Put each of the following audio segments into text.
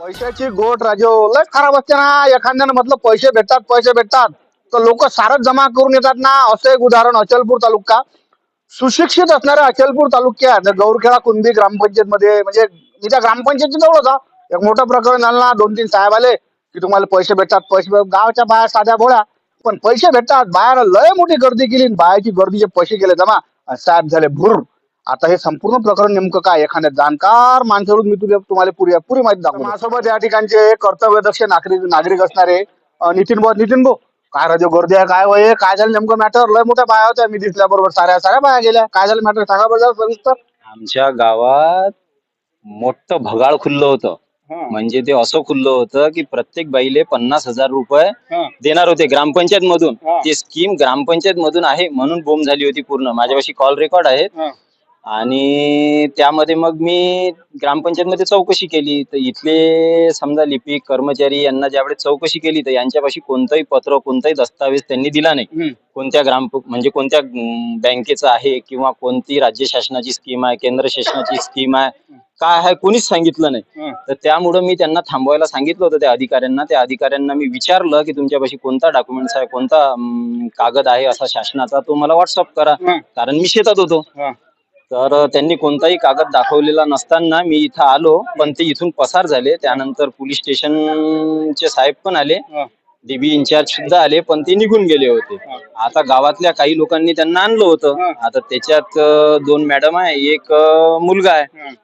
पैशाची गोट राजो. लय खराब असते ना. एखाद्यानं म्हटलं पैसे भेटतात पैसे भेटतात. तर लोक सारच जमा करून येतात ना. असं एक उदाहरण अचलपूर तालुका. सुशिक्षित असणाऱ्या अचलपूर तालुक्यात गौरखेडा कुंभी ग्रामपंचायत मध्ये म्हणजे मी त्या ग्रामपंचायती जवळच हा. एक मोठं प्रकरण झालं ना. दोन तीन साहेब आले की तुम्हाला पैसे भेटतात पैसे गावच्या गावाच्या बाया साध्या भोळ्या. पण पैसे भेटतात. बाहेर लय मोठी गर्दी केली आणि बायाची गर्दीचे पैसे केले जमा. साहेब झाले भुर. आता हे संपूर्ण प्रकरण नेमकं काय एखाद्या जाणकार माणसाकडून मी तुला तुम्हाला पुरी पुरी माहिती दाखवतो. माझ्यासोबत या ठिकाणचे कर्तव्यदक्ष नागरिक नागरिक असणारे नितीन भाऊ नितीन भाऊ. काय राजो गर्दी आहे काय वय काय झालं नेमकं मॅटर लय मोठ्या बाया होत्या. मी दिसल्याबरोबर साऱ्या साऱ्या बाया गेल्या. काय झालं मॅटर सांगा बरं जरा सविस्तर. आमच्या गावात मोठं भगाळ खुल्लं होतं. म्हणजे ते असं खुल्लं होतं की प्रत्येक बाईले पन्नास हजार रुपये देणार होते ग्रामपंचायत मधून हा. ते स्कीम ग्रामपंचायत मधून आहे म्हणून बोंब झाली होती पूर्ण. माझ्यापाशी कॉल रेकॉर्ड आहेत. आणि त्यामध्ये मग मी ग्रामपंचायत मध्ये चौकशी केली. तर इथले समजा लिपिक कर्मचारी यांना ज्यावेळेस चौकशी केली तर यांच्यापाशी कोणतंही पत्र कोणताही दस्तावेज त्यांनी दिला नाही. कोणत्या ग्राम म्हणजे कोणत्या बँकेचं आहे किंवा कोणती राज्य शासनाची स्कीम आहे केंद्र शासनाची स्कीम आहे काय आहे कोणीच सांगितलं नाही. तर त्यामुळं मी त्यांना थांबवायला सांगितलं होतं त्या अधिकाऱ्यांना. त्या अधिकाऱ्यांना मी विचारलं की तुमच्यापाशी कोणता डॉक्युमेंट्स आहे कोणता कागद आहे असा शासनाचा तो मला व्हॉट्सअप करा. कारण मी शेतात होतो. तर त्यांनी कोणताही कागद दाखवलेला नसताना मी इथं आलो पण ते इथून पसार झाले. त्यानंतर पोलीस स्टेशनचे साहेब पण आले. डीबी इन्चार्ज सुद्धा आले पण ते निघून गेले होते. आता गावातल्या काही लोकांनी त्यांना आणलं होतं. आता त्याच्यात दोन मॅडम आहे एक मुलगा आहे.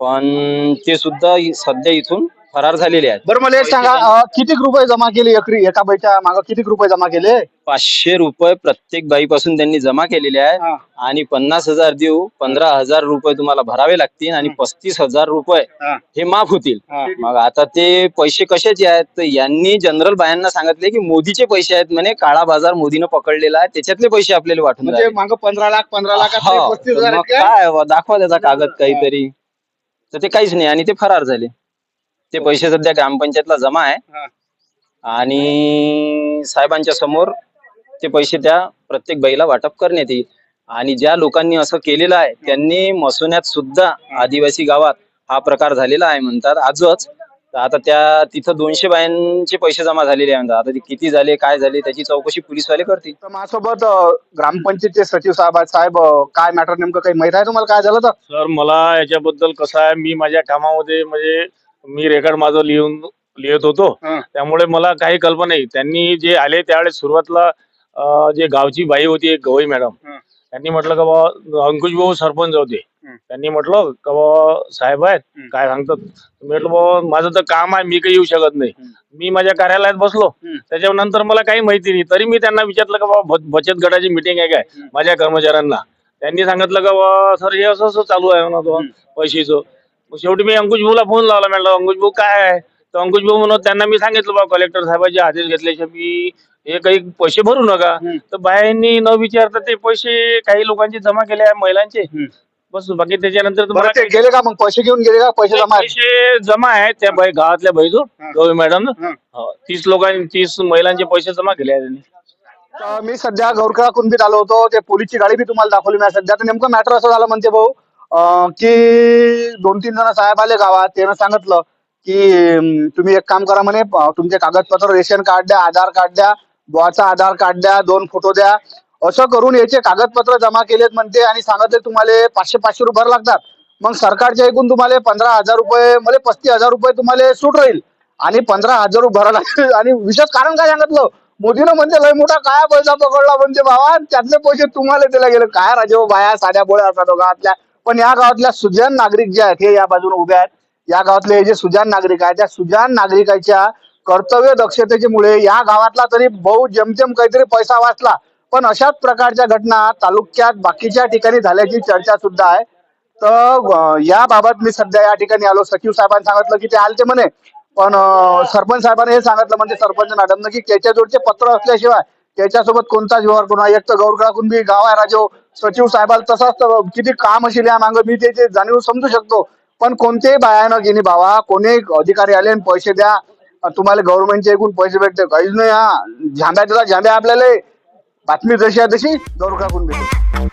पण ते सुद्धा सध्या इथून फरार झालेले आहेत. बरं मला एक सांगा अं, किती रुपये जमा केले एकरी एका बाईच्या मागे? किती रुपये जमा केले? पाचशे रुपये प्रत्येक बाईपासून त्यांनी जमा केलेले आहेत. हा. आणि पन्नास हजार देऊ पंधरा हजार रुपये तुम्हाला भरावे लागतील आणि पस्तीस हजार रुपये हा. हे माफ होतील. हा. मग आता ते पैसे कशाचे आहेत? तर यांनी जनरल बायांना सांगितले की मोदीचे पैसे आहेत म्हणे काळा बाजार मोदीनं पकडलेला आहे त्याच्यातले पैसे आपल्याला वाटून म्हणजे राहिले. माग पंधरा लाख पंधरा लाख हो, तर मग? काय दाखवा त्याचा कागद काहीतरी. तर ते काहीच नाही आणि ते फरार झाले. ते पैसे सध्या ग्रामपंचायतला जमा आहे. हा. आणि साहेबांच्या समोर ते पैसे त्या प्रत्येक बाईला वाटप करण्यात येईल. आणि ज्या लोकांनी असं केलेलं आहे त्यांनी मसुण्यात सुद्धा आदिवासी गावात हा प्रकार झालेला आहे म्हणतात आजच. तर आता त्या तिथं दोनशे बायांचे पैसे जमा झालेले आहे म्हणतात. आता ते किती झाले काय झाले त्याची चौकशी पोलीसवाले करतील. तर माझ्यासोबत ग्रामपंचायतचे सचिव साहेब आहेत. साहेब काय मॅटर नेमकं काही माहीत आहे तुम्हाला? काय झालं तर? सर मला याच्याबद्दल कसं आहे मी माझ्या कामामध्ये म्हणजे मी रेकॉर्ड माझं लिहून लिहित होतो हं. त्यामुळे मला काही कल्पना नाही त्यांनी जे आले त्यावेळेस सुरुवातीला अं, जे गावची बाई होती एक गवई मॅडम हं. त्यांनी म्हटलं का बा अंकुश भाऊ सरपंच होते. त्यांनी म्हटलं का बा साहेब आहेत. काय सांगतात मी म्हटलं बा माझं तर काम आहे मी काही येऊ शकत नाही. मी माझ्या कार्यालयात बसलो. त्याच्यानंतर मला काही माहिती नाही तरी मी त्यांना विचारलं का बा ब- बचत गटाची मिटिंग आहे काय. माझ्या कर्मचाऱ्यांना त्यांनी सांगितलं का बा सर हे असं असं चालू आहे म्हणा तो. पैशाचं मग शेवटी मी अंकुश भाऊला फोन लावला म्हटलं अंकुश भाऊ काय आहे तर अंकुश भाऊ म्हणत त्यांना मी सांगितलं बा कलेक्टर साहेबांचे आदेश घेतल्याशिवाय मी हे काही पैसे भरू नका. तर बायांनी न विचारता ते पैसे काही लोकांचे जमा केले आहे महिलांचे. बस बाकी त्याच्यानंतर बरं तुम्हाला ते गेले का मग पैसे घेऊन गेले का पैसे जमा आहेत? पैसे जमा आहेत त्या बाई गावातल्या हं. गवळी मॅडम हं. तीस लोकांनी तीस महिलांचे पैसे जमा केले आहेत त्यांनी तर मी सध्या गौरखेळा कुंभीत आलो होतो ते पोलीसची गाडी बी तुम्हाला दाखवली मी सध्या तर नेमकं मॅटर असं झालं म्हणते भाऊ की दोन तीन जण साहेब आले गावात त्यानं सांगितलं की तुम्ही एक काम करा म्हणे तुमचे कागदपत्र रेशन कार्ड द्या आधार कार्ड द्या बुवाचा आधार कार्ड द्या दोन फोटो द्या असं करून याचे कागदपत्र जमा केलेत म्हणते आणि सांगितले तुम्हाला पाचशे पाचशे रुपये भर लागतात. मग सरकारच्या एकूण तुम्हाला पंधरा हजार रुपये म्हणजे पस्तीस हजार रुपये तुम्हाला सूट राहील आणि पंधरा हजार रुपये भरा लागतील. आणि विशेष कारण काय सांगितलं? मोदीनं म्हणजे लय मोठा काय पैसा पकडला म्हणजे भावा त्यातले पैसे तुम्हाला दिले गेले. काय राजे हो बाया साध्या बोळ्या असतात हो गावातल्या पण या गावातल्या सुजान नागरिक जे आहेत हे या बाजूने उभे आहेत. या गावातले जे सुजान नागरिक आहेत त्या सुजान नागरिकाच्या कर्तव्य दक्षतेच्या मुळे या गावातला तरी बहु जमजम काहीतरी पैसा वाचला. पण अशाच प्रकारच्या घटना तालुक्यात बाकीच्या ठिकाणी झाल्याची चर्चा सुद्धा आहे. तर याबाबत मी सध्या या ठिकाणी आलो. सचिव साहेबांनी सांगितलं की ते आलते म्हणे. पण सरपंच साहेबांनी हे सांगितलं म्हणजे सरपंच मॅडमनं की त्याच्या जोडचे पत्र असल्याशिवाय त्याच्यासोबत कोणताच व्यवहार करू नये. एक तर गौरगळा बी गाव आहे राजो. सचिव साहेबाला तसंच तर किती काम असेल या मागं मी ते जाणीव समजू शकतो. पण कोणतेही बायानं गेली बाबा कोणी अधिकारी आले आणि पैसे द्या. तुम्हाला गव्हर्नमेंटचे एकूण पैसे भेटते. काहीच नाही हा. झांब्या त्याला झांब्या आपल्याला बातमी जशी आहे तशी गौरगळा भेटते.